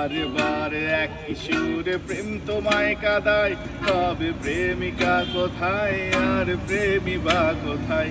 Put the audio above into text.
বারে বারে এক কিশোরে প্রেম তোমায় কাদায় তবে প্রেমিকা কোথায় আর প্রেমী বা কোথায়